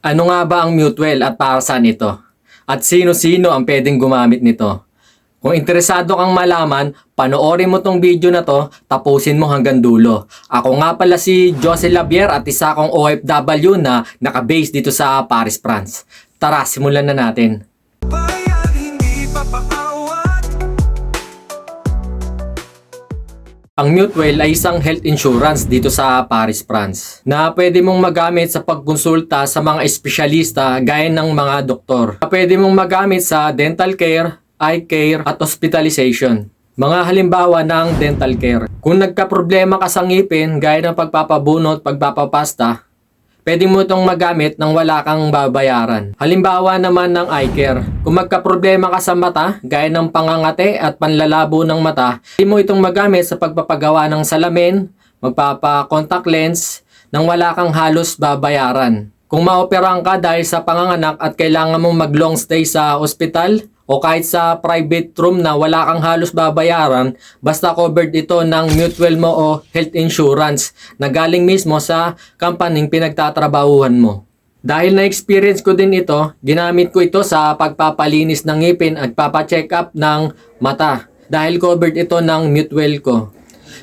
Ano nga ba ang Mutual at para saan ito? At sino-sino ang pwedeng gumamit nito? Kung interesado kang malaman, panoorin mo tong video na to, tapusin mo hanggang dulo. Ako nga pala si Jose Labier at isa akong OFW na nakabase dito sa Paris, France. Tara, simulan na natin. Ang Mutual ay isang health insurance dito sa Paris, France na pwede mong magamit sa pagkonsulta sa mga espesyalista gaya ng mga doktor. Na Pwede mong magamit sa dental care, eye care at hospitalization. Mga halimbawa ng dental care. Kung nagka-problema ka sa ngipin gaya ng pagpapabunot, pagpapapasta, pwede mo itong magamit nang wala kang babayaran. Halimbawa naman ng eye care. Kung magka-problema ka sa mata, gaya ng pangangate at panlalabo ng mata, pwede mo itong magamit sa pagpapagawa ng salamin, magpapa-contact lens, nang wala kang halos babayaran. Kung maoperahan ka dahil sa panganganak at kailangan mong mag-long stay sa ospital, o kahit sa private room na wala kang halos babayaran, basta covered ito ng mutual mo o health insurance na galing mismo sa kampaning pinagtatrabahuhan mo. Dahil na-experience ko din ito, ginamit ko ito sa pagpapalinis ng ngipin at papacheck up ng mata dahil covered ito ng mutual ko.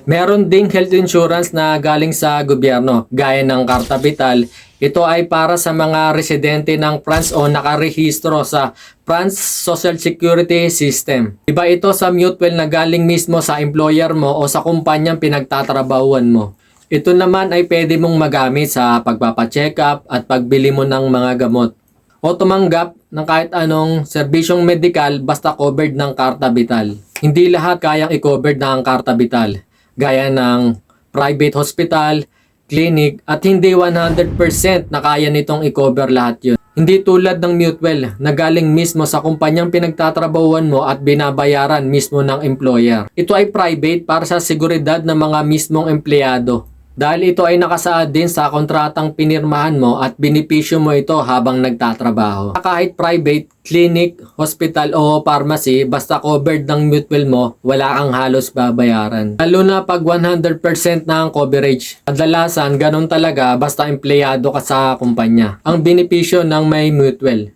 Meron ding health insurance na galing sa gobyerno, gaya ng Karta Vital. Ito ay para sa mga residente ng France o nakarehistro sa France Social Security System. Iba ito sa mutual na galing mismo sa employer mo o sa kumpanyang pinagtatrabahuan mo. Ito naman ay pwede mong magamit sa pagpapacheck up at pagbili mo ng mga gamot o tumanggap ng kahit anong serbisyong medikal basta covered ng Karta Vital. Hindi lahat kayang i-covered ng Karta Vital, gaya ng private hospital, clinic, at hindi 100% na kaya nitong i-cover lahat yun. Hindi tulad ng mutual na galing mismo sa kumpanyang pinagtatrabahuan mo at binabayaran mismo ng employer. Ito ay private para sa seguridad ng mga mismong empleyado. Dahil ito ay nakasaad din sa kontratang pinirmahan mo at binipisyo mo ito habang nagtatrabaho. Kahit private, clinic, hospital o pharmacy, basta covered ng mutual mo, wala kang halos babayaran. Lalo na pag 100% na ang coverage. Kadalasan, ganun talaga basta empleyado ka sa kumpanya. Ang binipisyo ng may mutual.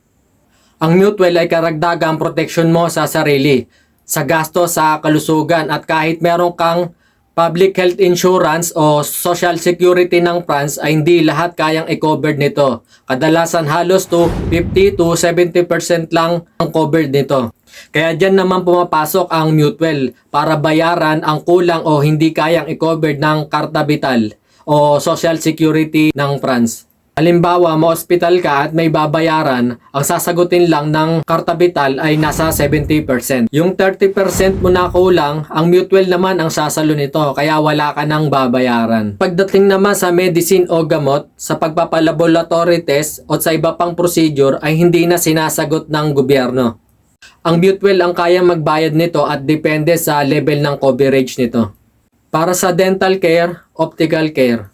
Ang mutual ay karagdagang protection mo sa sarili, sa gasto sa kalusugan at kahit meron kang public health insurance o social security ng France ay hindi lahat kayang i-cover nito. Kadalasan halos to 50 to 70% lang ang covered nito. Kaya dyan naman pumapasok ang mutual para bayaran ang kulang o hindi kayang i-cover ng Karta Vital o Social Security ng France. Halimbawa, ma-hospital ka at may babayaran, ang sasagutin lang ng Karta Vital ay nasa 70%. Yung 30% mo na kulang, ang mutual naman ang sasalo nito, kaya wala ka nang babayaran. Pagdating naman sa medicine o gamot, sa pagpapalaboratory test o sa iba pang procedure ay hindi na sinasagot ng gobyerno. Ang mutual ang kaya magbayad nito at depende sa level ng coverage nito. Para sa dental care, optical care.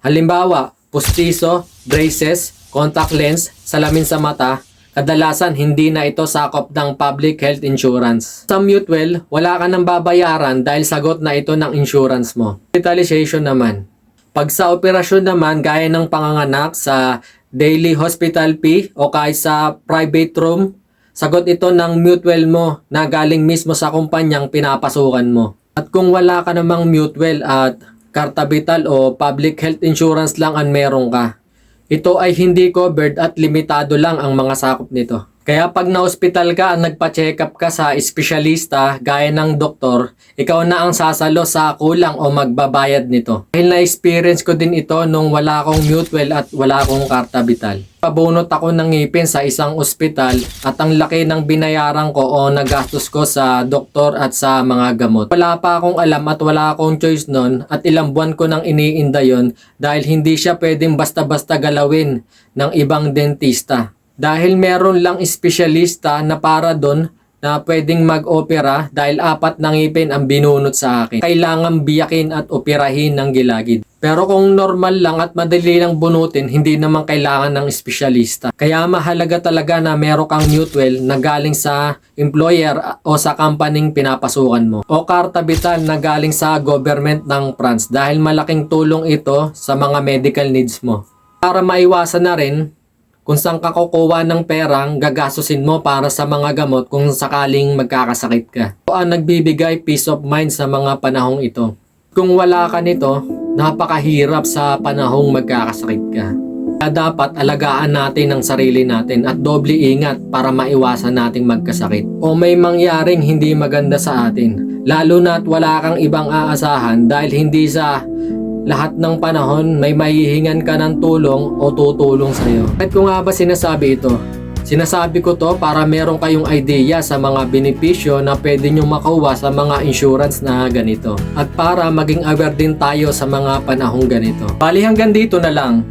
Halimbawa, pustiso, braces, contact lens, salamin sa mata, kadalasan hindi na ito sakop ng public health insurance. Sa mutual, wala ka nang babayaran dahil sagot na ito ng insurance mo. Hospitalization naman. Pag sa operasyon naman, gaya ng panganganak sa daily hospital fee o kahit sa private room, sagot ito ng mutual mo na galing mismo sa kumpanyang pinapasukan mo. At kung wala ka namang mutual at Karta Vital o public health insurance lang ang meron ka, ito ay hindi covered at limitado lang ang mga sakop nito. Kaya pag na-hospital ka at nagpa-check up ka sa espesyalista gaya ng doktor, ikaw na ang sasalo sa kulang o magbabayad nito. Dahil na-experience ko din ito nung wala akong mutual at wala akong karta vital. Pabunot ako ng ngipin sa isang ospital at ang laki ng binayaran ko o nagastos ko sa doktor at sa mga gamot. Wala pa akong alam at wala akong choice nun at ilang buwan ko nang iniinda yon dahil hindi siya pwedeng basta-basta galawin ng ibang dentista. Dahil meron lang espesyalista na para doon na pwedeng mag-opera dahil apat na ngipin ang binunot sa akin. Kailangan biyakin at operahin ng gilagid. Pero kung normal lang at madali lang bunutin, hindi naman kailangan ng espesyalista. Kaya mahalaga talaga na meron kang mutual na galing sa employer o sa companying pinapasukan mo. O karta vital na galing sa government ng France dahil malaking tulong ito sa mga medical needs mo. Para maiwasan na rin kung saan ka kukuha ng perang gagastusin mo para sa mga gamot kung sakaling magkakasakit ka. Ito ang nagbibigay peace of mind sa mga panahong ito. Kung wala ka nito, napakahirap sa panahong magkakasakit ka. Kaya dapat alagaan natin ang sarili natin at doble ingat para maiwasan nating magkasakit. O may mangyaring hindi maganda sa atin. Lalo na at wala kang ibang aasahan dahil hindi sa lahat ng panahon may mahihingan ka ng tulong o tutulong sa iyo. At kung nga ba sinasabi ito? Sinasabi ko to para meron kayong idea sa mga benepisyo na pwede nyo makuha sa mga insurance na ganito. At para maging aware din tayo sa mga panahong ganito. Bali hanggang dito na lang.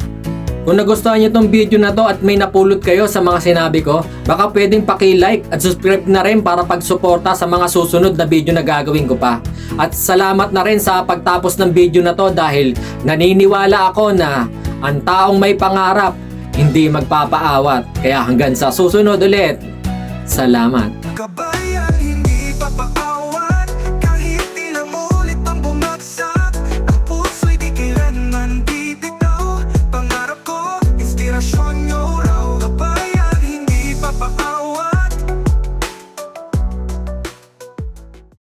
Kung nagustuhan niyo tong video na to at may napulot kayo sa mga sinabi ko, baka pwedeng paki-like at subscribe na rin para pagsuporta sa mga susunod na video na gagawin ko pa. At salamat na rin sa pagtapos ng video na to dahil naniniwala ako na ang taong may pangarap hindi magpapaawat. Kaya hanggang sa susunod ulit. Salamat. Ka ba